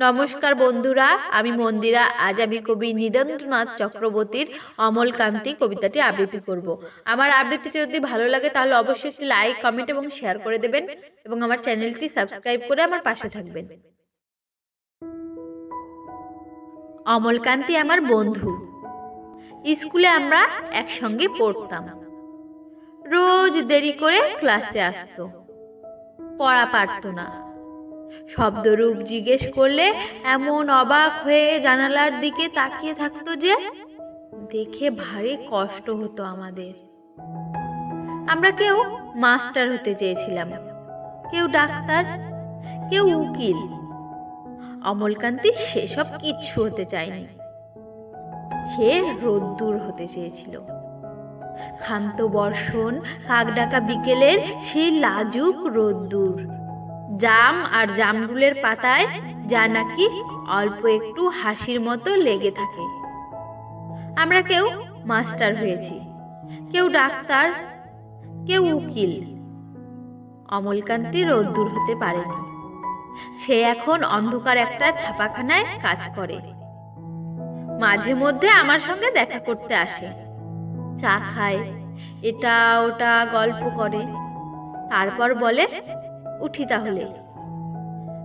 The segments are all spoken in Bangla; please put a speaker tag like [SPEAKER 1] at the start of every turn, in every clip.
[SPEAKER 1] নমস্কার বন্ধুরা, আমি মন্দিরা। আজ আমি কবি নীরেন্দ্রনাথ চক্রবর্তীর অমলকান্তি কবিতাটি আবৃত্তি করব। আমার আবৃত্তিটি যদি ভালো লাগে, তাহলে অবশ্যই একটি লাইক কমেন্ট এবং শেয়ার করে দেবেন এবং আমার চ্যানেলটি সাবস্ক্রাইব করে আমার পাশে থাকবেন। অমলকান্তি আমার বন্ধু, স্কুলে আমরা একসঙ্গে পড়তাম। রোজ দেরি করে ক্লাসে আসতো, পড়া পারতো না। শব্দরূপ জিজ্ঞেস করলে এমন অবাক হয়ে জানালার দিকে তাকিয়ে থাকতো যে, দেখে ভারী কষ্ট হতো আমাদের। আমরা কেউ মাস্টার হতে চেয়েছিলাম, কেউ ডাক্তার, কেউ উকিল। অমলকান্তি সেসব কিচ্ছু হতে চায়নি। সে রোদ্দুর হতে চেয়েছিল। ক্ষান্ত বর্ষণ, কাকডাকা বিকেলের সেই লাজুক রোদ্দুর। জাম আর জামরুলের পাতায় যা নাকি অল্প একটু হাসির মতো লেগে থাকে। আমরা কেউ মাস্টার হয়েছি, কেউ ডাক্তার, কেউ উকিল। অমলকান্তি রোদ্দুর হতে পারেনি সে এখন অন্ধকার একটা ছাপাখানায় কাজ করে। মাঝে মধ্যে আমার সঙ্গে দেখা করতে আসে। চা খায়, এটা ওটা গল্প করে। তারপর বলে উঠি তাহলে।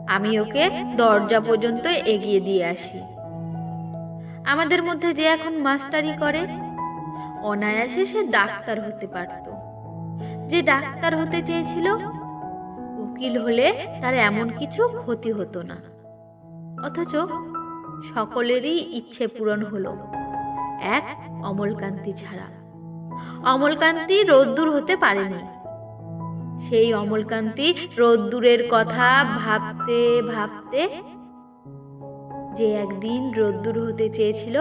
[SPEAKER 1] আমি ওকে দরজা পর্যন্ত এগিয়ে দিয়ে আসি। আমাদের মধ্যে যে এখন মাস্টারি করে, অনায়াসে সে ডাক্তার হতে পারত। যে ডাক্তার হতে চেয়েছিল, উকিল হলে তার এমন কিছু ক্ষতি হতো না। অথচ সকলেরই ইচ্ছে পূরণ হলো এক অমলকান্তি ছাড়া। অমলকান্তি রোদ্দুর হতে পারেনি। সেই অমলকান্তি রোদ্দুরের কথা ভাবতে ভাবতে যে একদিন রোদ্দুর হতে চেয়েছিল